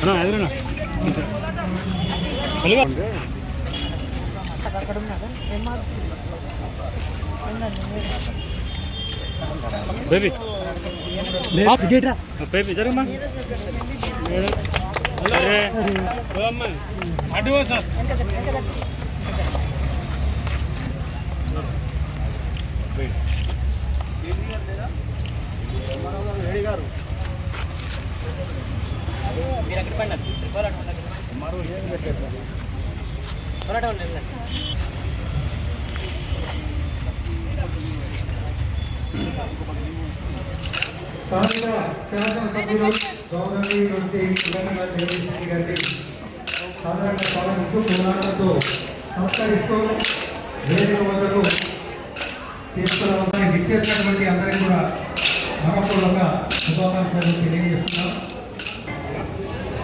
అన్నా ఎదురునా వెలుగు baby. Baby. జరగమ్మా. అటు సార్. స్థానిక శాసనసభ్యులు గౌరవనీయులైనటువంటి తెలంగాణ తెలుగుదేశం గారి సాధారణ పాలనకు పోరాటంతో సత్కరిస్తూ వేదిక వద్దకు తీసుకురావడానికి ఇచ్చేసినటువంటి అందరికీ కూడా మనపూర్వక శుభాకాంక్షలు తెలియజేస్తున్నాం.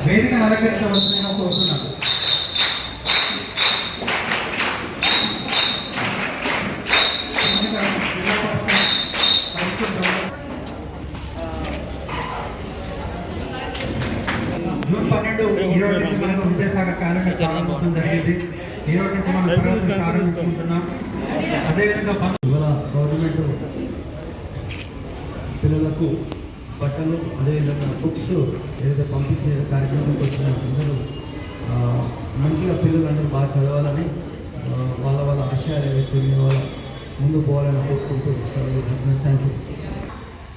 వేదిక అలంకరించవలసిందిగా కోరుతున్నాను. జూన్ పన్నెండు ఈరోజు నుంచి మనకు విద్యాశాఖ కార్యక్రమం ప్రారంభించడం జరిగింది. ఈరోజు నుంచి మనం ప్రారంభించుకుంటున్నాం. అదేవిధంగా పం- ఇవాళ గవర్నమెంట్ పిల్లలకు బట్టలు అదేవిధంగా బుక్స్ ఏదైతే పంపించే కార్యక్రమానికి వచ్చిన అందరూ మంచిగా పిల్లలు అందరూ బాగా చదవాలని వాళ్ళ వాళ్ళ ఆశయాలు ఏవైతే ఉన్నాయో వాళ్ళ ముందు పోవాలని కోరుకుంటూ సెలవు థ్యాంక్ యూ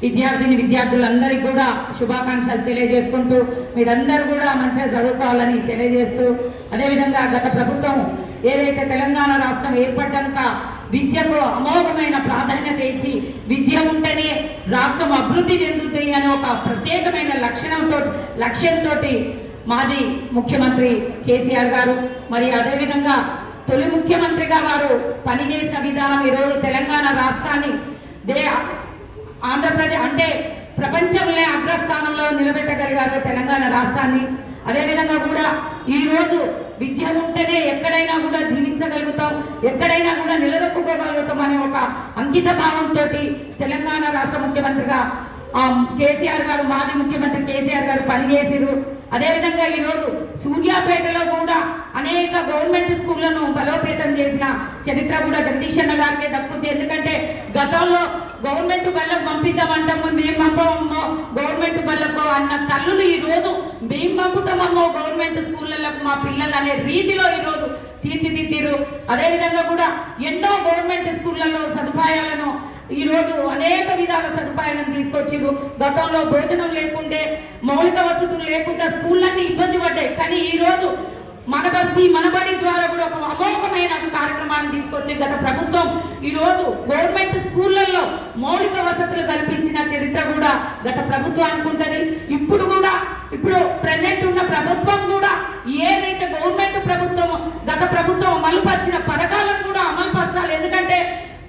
విద్యార్థిని విద్యార్థులందరికీ కూడా శుభాకాంక్షలు తెలియజేసుకుంటూ మీరందరూ కూడా మంచిగా చదువుకోవాలని తెలియజేస్తూ అదేవిధంగా గత ప్రభుత్వం ఏదైతే తెలంగాణ రాష్ట్రం ఏర్పడ్డాక విద్యకు అమోఘమైన ప్రాధాన్యత ఇచ్చి విద్య ఉంటేనే రాష్ట్రం అభివృద్ధి చెందుతుంది అనే ఒక ప్రత్యేకమైన లక్షణంతో లక్ష్యంతో మాజీ ముఖ్యమంత్రి కేసీఆర్ గారు మరి అదేవిధంగా తొలి ముఖ్యమంత్రిగా వారు పనిచేసిన విధానం ఈరోజు తెలంగాణ రాష్ట్రాన్ని దే ఆంధ్రప్రదేశ్ అంటే ప్రపంచంలో అగ్రస్థానంలో నిలబెట్టగలిగారు తెలంగాణ రాష్ట్రాన్ని. అదేవిధంగా కూడా ఈరోజు విద్య ఉంటేనే ఎక్కడైనా కూడా జీవించగలుగుతాం ఎక్కడైనా కూడా నిలదొక్కుకోగలుగుతాం అనే ఒక అంకిత భావంతో తెలంగాణ రాష్ట్ర ముఖ్యమంత్రిగా ఆ, కేసీఆర్ గారు మాజీ ముఖ్యమంత్రి కేసీఆర్ గారు పనిచేసిరు అదేవిధంగా ఈరోజు సూర్యాపేటలో కూడా అనేక గవర్నమెంట్ స్కూళ్ళను బలోపేతం చేసిన చరిత్ర కూడా జగదీష్ అన్న గారికే దక్కుతుంది ఎందుకంటే గతంలో గవర్నమెంట్ బళ్ళకు పంపిద్దామంటాము మేము పంపమమ్మో గవర్నమెంట్ బళ్ళకు అన్న తల్లులు ఈ రోజు మేము పంపుతామమ్మో గవర్నమెంట్ స్కూళ్ళకు మా పిల్లలు అనే రీతిలో ఈ రోజు తీర్చిదిద్దిరు అదేవిధంగా కూడా ఎన్నో గవర్నమెంట్ స్కూళ్ళలో సదుపాయాలను ఈ రోజు అనేక విధాల సదుపాయాలను తీసుకొచ్చిరు గతంలో భోజనం లేకుంటే మౌలిక వసతులు లేకుండా స్కూళ్ళన్నీ ఇబ్బంది పడ్డాయి. కానీ ఈరోజు మన బస్తీ మనబడి ద్వారా కూడా ఒక అమోఘమైన తీసుకొచ్చి గత ప్రభుత్వం ఈ రోజు గవర్నమెంట్ స్కూళ్ళల్లో మౌలిక వసతులు కల్పించిన చరిత్ర కూడా గత ప్రభుత్వానికి ఉంటుంది. ఇప్పుడు కూడా ఇప్పుడు ప్రజెంట్ ఉన్న ప్రభుత్వం కూడా ఏదైతే గవర్నమెంట్ ప్రభుత్వం గత ప్రభుత్వం అమలుపరిచిన పథకాలను కూడా అమలుపరచాలి. ఎందుకంటే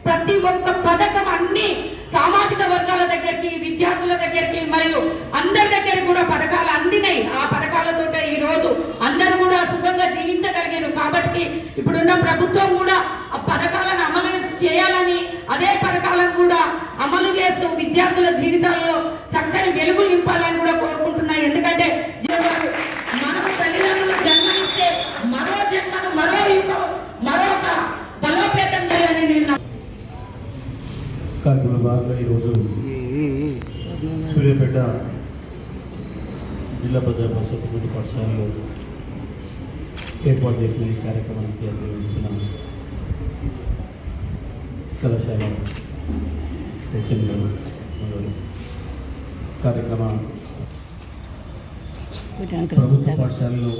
ప్రతి ఒక్క పథకం అన్ని సామాజిక వర్గాల దగ్గరికి విద్యార్థుల దగ్గరికి మరియు అందరి దగ్గర కూడా పథకాలు అందినాయి. ఆ పథకాలతో ఈ రోజు అందరూ కూడా కాబట్టి ఇప్పుడున్న ప్రభుత్వం కూడా ఆ పథకాలను అమలు చేయాలని అదే పథకాలను కూడా అమలు చేస్తూ విద్యార్థుల జీవితాల్లో చక్కని వెలుగులు నింపాలని కూడా కోరుకుంటున్నాయి ఎందుకంటే జీవనాలు మనకు తల్లిదండ్రులు జన్మనిస్తే మరో జన్మను మరో యుగం మరొక బలోపేతం చేయాలని నేను నమ్ముతున్నాను. కార్యక్రమంలో భాగంగా ఈరోజు సూర్యాపేట జిల్లా ప్రజా పరిషత్ పాఠశాలలో ఏర్పాటు చేసిన ఈ కార్యక్రమానికి అభినందిస్తున్నాను కళాశాల కార్యక్రమం కార్యక్రమ ప్రభుత్వ పాఠశాలలో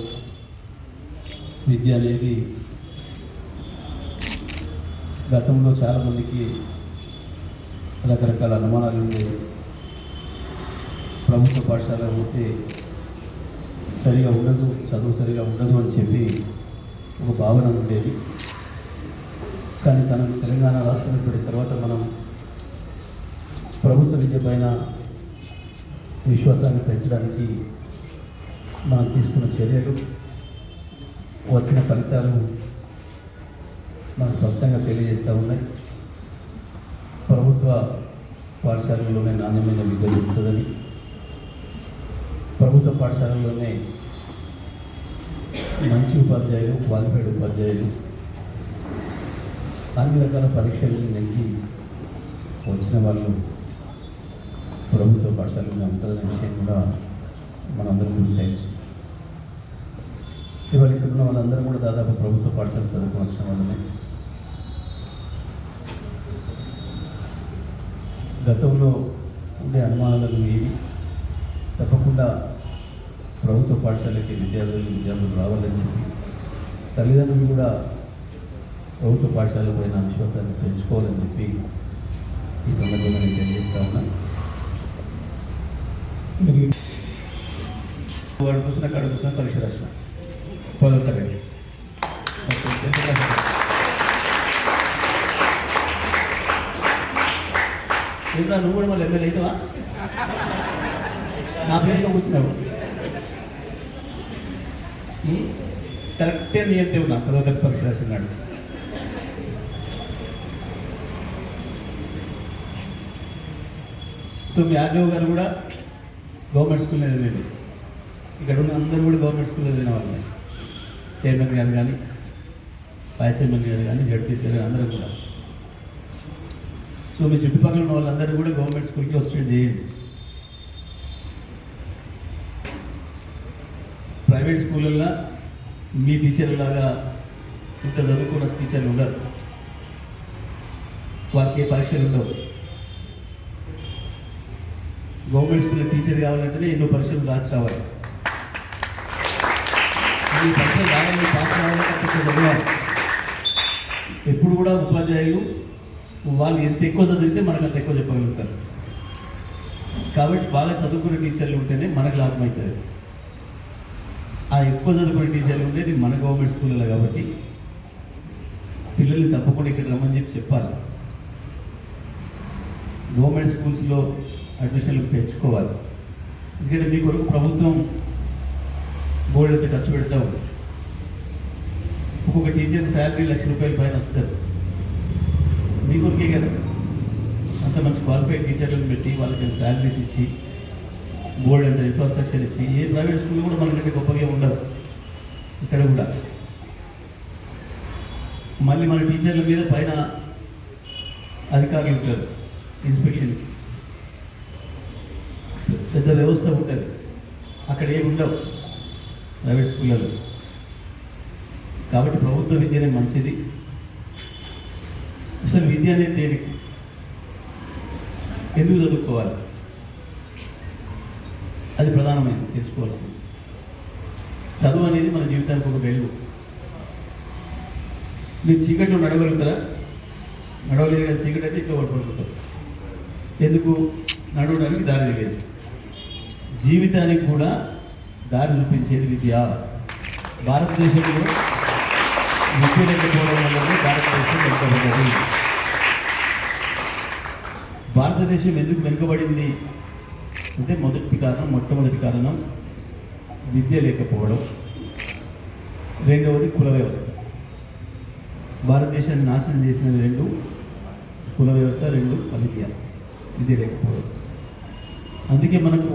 విద్య అనేది గతంలో చాలామందికి రకరకాల అనుమానాలు ఉండేవి ప్రభుత్వ పాఠశాల పోతే సరిగా ఉండదు చదువు సరిగా ఉండదు అని చెప్పి ఒక భావన ఉండేది. కానీ తన తెలంగాణ రాష్ట్రం ఏర్పడిన తర్వాత మనం ప్రభుత్వ విద్య పైన విశ్వాసాన్ని పెంచడానికి మనం తీసుకున్న చర్యలు వచ్చిన ఫలితాలు మనకు స్పష్టంగా తెలియజేస్తూ ఉన్నాయి. ప్రభుత్వ పాఠశాలలోనే నాణ్యమైన విద్య దొరుకుతుందని పాఠశాలలోనే మంచి ఉపాధ్యాయులు క్వాలిఫైడ్ ఉపాధ్యాయులు అన్ని రకాల పరీక్షలు నెగ్గి వచ్చిన వాళ్ళు ప్రభుత్వ పాఠశాలలో ఉంటుందనే విషయం కూడా మనందరికీ తెలుసు. ఇవాళ ఇక్కడ ఉన్న వాళ్ళందరూ కూడా దాదాపు ప్రభుత్వ పాఠశాల చదువుకుని వచ్చిన వాళ్ళమే. గతంలో ఉండే అనుమానాలు ఏవి తప్పకుండా ప్రభుత్వ పాఠశాలకి విద్యార్థులు విద్యార్థులు రావాలని చెప్పి తల్లిదండ్రులు కూడా ప్రభుత్వ పాఠశాల పైన విశ్వాసాన్ని పెంచుకోవాలని చెప్పి ఈ సందర్భంగా నేను తెలియజేస్తా ఉన్నా. వాడు కూర్చున్న కాడ కూర్చున్న పరీక్ష రాసిన. పదో తరగతి. నువ్వు కూడా మళ్ళీ ఎమ్మెల్యే అవుతావా? నా ప్లేస్లో కూర్చున్నావు? కరెక్టే నీ ఉన్నా పదో తరగతి పరీక్ష రాసినాడు సో మీ ఆర్జవ్ గారు కూడా గవర్నమెంట్ స్కూల్లో చదివేది. ఇక్కడ ఉన్న అందరూ కూడా గవర్నమెంట్ స్కూల్లో చదివిన వాళ్ళే. చైర్మన్ గారు కానీ వైస్ చైర్మన్ గారు కానీ జడ్పీసీ గారు అందరూ కూడా. సో మీ చుట్టుపక్కల ఉన్న వాళ్ళందరూ కూడా గవర్నమెంట్ స్కూల్కి వచ్చేది చేయండి. ప్రైవేట్ స్కూళ్ళల్లో మీ టీచర్లాగా ఇంత చదువుకున్న టీచర్లు ఉండరు. వారికి ఏ పరీక్షలు ఉండవు. గవర్నమెంట్ స్కూల్లో టీచర్ కావాలంటేనే ఎన్నో పరీక్షలు రాసి రావాలి. ఈ పరీక్షలు రావాలి పాస్ రావాలంటే కొంచెం చదవాలి. ఎప్పుడు కూడా ఉపాధ్యాయులు వాళ్ళు ఎంత ఎక్కువ చదివితే మనకు అంత ఎక్కువ చెప్పగలుగుతారు. కాబట్టి బాగా చదువుకునే టీచర్లు ఉంటేనే మనకు లాభం అవుతుంది. ఆ ఎక్కువ చదువుకునే టీచర్లు ఉండేది మన గవర్నమెంట్ స్కూల్లో కాబట్టి పిల్లల్ని తప్పకుండా ఇక్కడ రమ్మని చెప్పి చెప్పాలి. గవర్నమెంట్ స్కూల్స్లో అడ్మిషన్లు పెంచుకోవాలి. ఎందుకంటే మీ కొరకు ప్రభుత్వం బోర్డు అయితే ఖర్చు పెడతాం ఒక్కొక్క టీచర్ శాలరీ లక్ష రూపాయల పైన వస్తారు మీ కొరకే కదా. అంత మంచి క్వాలిఫైడ్ టీచర్లను పెట్టి వాళ్ళకి శాలరీస్ ఇచ్చి బోర్డు అంత ఇన్ఫ్రాస్ట్రక్చర్ ఇచ్చి ఏ ప్రైవేట్ స్కూల్ కూడా మనకంటే గొప్పగా ఉండదు. ఇక్కడ కూడా. మళ్ళీ మన టీచర్ల మీద పైన అధికారులు ఉంటారు ఇన్స్పెక్షన్కి పెద్ద వ్యవస్థ ఉంటుంది. అక్కడ ఏమి ఉండవు ప్రైవేట్ స్కూళ్ళలో కాబట్టి ప్రభుత్వ విద్యనే మంచిది. అసలు విద్య అనేది దేనికి? ఎందుకు చదువుకోవాలి? అది ప్రధానమైనది తెలుసుకోవాల్సింది. చదువు అనేది మన జీవితానికి ఒక వెలుగు మీరు చీకట్లో నడవగలుగుతారా? నడవలేదు కదా చీకటి అయితే ఇక్కడ పడుకుంటారు. ఎందుకు? నడవడానికి దారి లేదు. జీవితానికి కూడా దారి చూపించేది విద్య. భారతదేశంలో విద్య లేకపోవడం వల్లనే భారతదేశం వెనుకబడ్డది. భారతదేశం ఎందుకు వెనుకబడింది? అంటే మొదటి కారణం మొట్టమొదటి కారణం విద్య లేకపోవడం. రెండవది కుల వ్యవస్థ. భారతదేశాన్ని నాశనం చేసినది రెండు కుల వ్యవస్థ రెండు అవిద్య. విద్య లేకపోవడం. అందుకే మనకు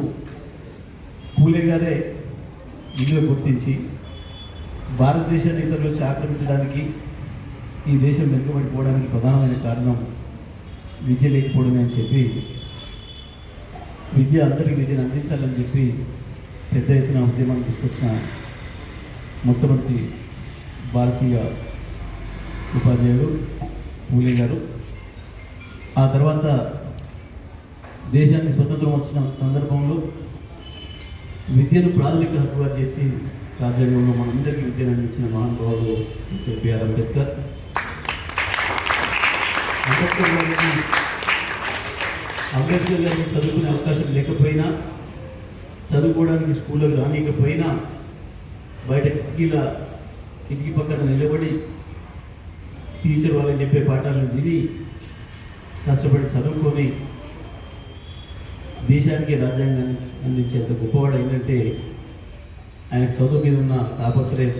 పూలే గారే విలువ గుర్తించి భారతదేశాన్ని ఇతరులకు ఆక్రమించడానికి ఈ దేశం వెనుకబడిపోవడానికి ప్రధానమైన కారణం విద్య లేకపోవడమే అని చెప్పి విద్య అందరికీ విద్యను అందించాలని చెప్పి పెద్ద ఎత్తున ఉద్యమం తీసుకొచ్చిన మొట్టమొదటి భారతీయ ఉపాధ్యాయుడు పూలే గారు. ఆ తర్వాత దేశానికి స్వతంత్రం వచ్చిన సందర్భంలో విద్యను ప్రాథమిక హక్కుగా చేర్చి రాజ్యాంగంలో మనందరికీ విద్యను అందించిన మహానుభావులు డాక్టర్ బిఆర్ అంబేద్కర్ అంబేద్కర్. గారికి అంబేద్కర్ చదువుకునే అవకాశం లేకపోయినా చదువుకోవడానికి స్కూల్లో రానియకపోయినా బయట కిటికీల కిటికీ పక్కన నిలబడి టీచర్ వాళ్ళని చెప్పే పాఠాలను విని కష్టపడి చదువుకొని దేశానికి రాజ్యాంగాన్ని అందించేంత గొప్పవాడు ఏంటంటే ఆయన చదువు మీద ఉన్న తాపత్రయం.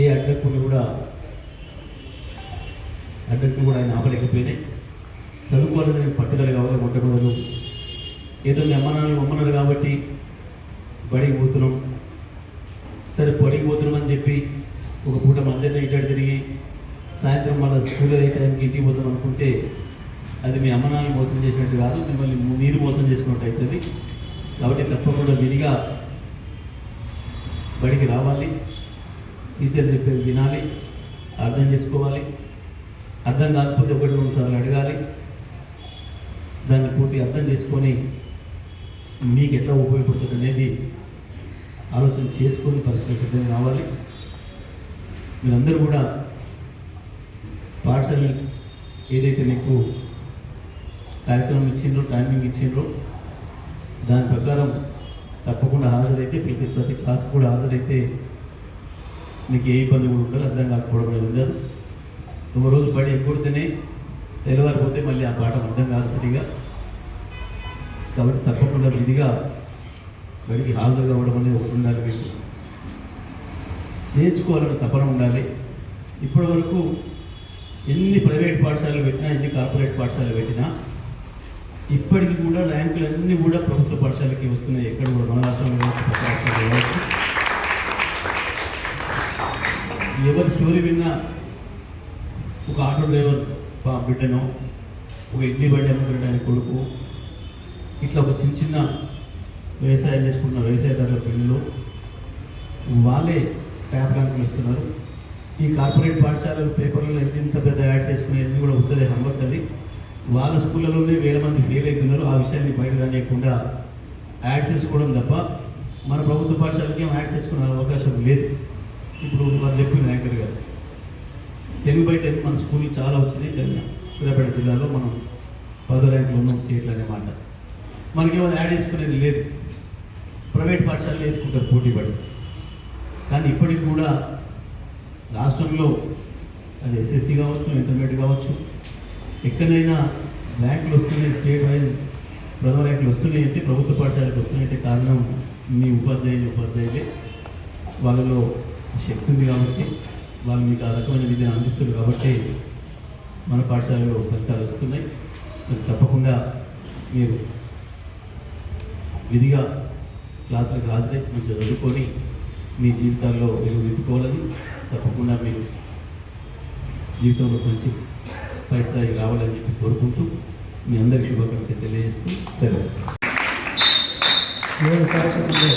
ఏ అడ్డకులు కూడా అడ్డంకులు కూడా ఆయన ఆపలేకపోయినాయి. చదువుకోవాలని పట్టుదల కావాలి మొట్టమొదలు ఏదో మీ అమ్మ నాన్నలు అమ్మన్నారు కాబట్టి బడికి పోతున్నాం. సరే బడికి పోతున్నాం అని చెప్పి ఒక పూట మధ్యాహ్నం ఇటు తిరిగి సాయంత్రం మళ్ళీ స్కూల్ అయ్యే టైంకి ఇంటికి పోతాం అనుకుంటే అది మీ అమ్మ నాన్నలు మోసం చేసినట్టు కాదు మిమ్మల్ని మీరు మోసం చేసుకున్నట్టు అవుతుంది. కాబట్టి తప్పకుండా విధిగా బడికి రావాలి. టీచర్ చెప్పేది వినాలి అర్థం చేసుకోవాలి. అర్థం కాకపోతే ఒకటి రెండు సార్లు అడగాలి. దాన్ని పూర్తి అర్థం చేసుకొని మీకు ఎట్లా ఉపయోగపడుతుంది అనేది ఆలోచన చేసుకొని పరీక్షలు రావాలి మీరందరూ కూడా పాఠశాల ఏదైతే మీకు కార్యక్రమం ఇచ్చిండ్రో టైమింగ్ ఇచ్చిండ్రో దాని ప్రకారం తప్పకుండా హాజరైతే ప్రతి ప్రతి క్లాస్ కూడా హాజరైతే మీకు ఏ ఇబ్బంది కూడా ఉండదు అర్థం కాకపోవడం అనేది ఉండదు. ఒక రోజు బడి ఎక్కడితేనే తెల్లవారిపోతే మళ్ళీ ఆ పాఠం అర్థం కాదు సరిగా. కాబట్టి తప్పకుండా విధిగా బడికి హాజరు కావడం అనేది ఒకటి ఉండాలి మీకు. నేర్చుకోవాలని తపన ఉండాలి. ఇప్పటి వరకు ఎన్ని ప్రైవేట్ పాఠశాలలు పెట్టినా ఎన్ని కార్పొరేట్ పాఠశాలలు పెట్టినా ఇప్పటికి కూడా ర్యాంకులు అన్నీ కూడా ప్రభుత్వ పాఠశాలకి వస్తున్నాయి. ఎక్కడ కూడా మన రాష్ట్రంలో రాష్ట్రంలో ఎవరి స్టోరీ విన్నా ఒక ఆటో డ్రైవర్ బిడ్డను ఒక ఇడ్లీ బండి అమ్ముకునే కొడుకు ఇట్లా ఒక చిన్న చిన్న వ్యవసాయం చేసుకుంటున్న వ్యవసాయదారుల పిల్లలు వాళ్ళే ట్యాప్ ర్యాంకులు ఇస్తున్నారు. ఈ కార్పొరేట్ పాఠశాలలు పేపర్లలో ఎంత ఇంత పెద్ద యాడ్స్ వేసుకునేది కూడా ఉంటుంది హంబక్ అది. వాళ్ళ స్కూళ్ళలోనే వేల మంది ఫెయిల్ అవుతున్నారు ఆ విషయాన్ని బయట రానియకుండా యాడ్స్ వేసుకోవడం తప్ప మన ప్రభుత్వ పాఠశాలకి ఏం యాడ్స్ వేసుకునే అవకాశం లేదు. ఇప్పుడు వాళ్ళు చెప్పింది యాంకర్ గారు తెలుగు బయట మన స్కూల్ చాలా వచ్చినాయి. తెలంగాణ సూర్యాపేట జిల్లాలో మనం పదో ర్యాంకులు ఉన్నాం స్టేట్లో అనే మాట. మనకేమైనా యాడ్ వేసుకునేది లేదు. ప్రైవేట్ పాఠశాలలు వేసుకుంటారు పోటీ పడి. కానీ ఇప్పటికి కూడా రాష్ట్రంలో అది ఎస్ఎస్సి కావచ్చు ఇంటర్మీడియట్ కావచ్చు ఎక్కడైనా ర్యాంకులు వస్తున్నాయి స్టేట్ వైజ్ ప్రథమ ర్యాంకులు వస్తున్నాయి అంటే ప్రభుత్వ పాఠశాలకు వస్తున్నాయంటే కారణం మీ ఉపాధ్యాయులు ఉపాధ్యాయులే. వాళ్ళలో శక్తి ఉంది కాబట్టి వాళ్ళు మీకు ఆ రకమైన విద్యను అందిస్తుంది కాబట్టి మన పాఠశాలలో ఫలితాలు వస్తున్నాయి. తప్పకుండా మీరు విధిగా క్లాసులకు హాజరై మీరు చదువుకొని మీ జీవితాల్లో వెలుగు వెతుకోవాలని తప్పకుండా మీరు జీవితంలో మంచి పై స్థాయికి రావాలని చెప్పి కోరుకుంటూ మీ అందరికి శుభాకాంక్షలు తెలియజేస్తూ సెలవు. కార్యక్రమంలో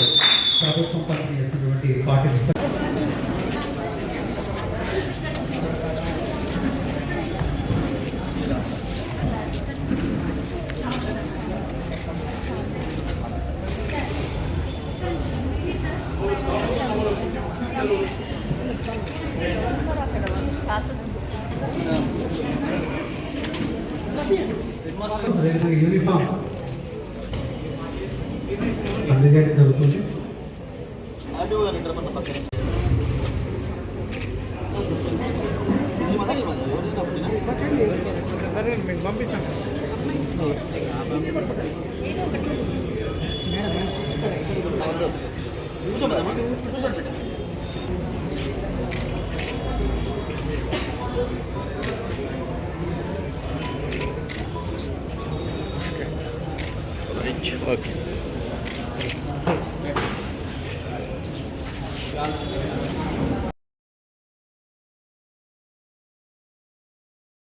ప్రభుత్వం పంపిణీ యూనిఫామ్. అందజేయడం జరుగుతుంది పంపిస్తాను మీకు పంపిస్తాను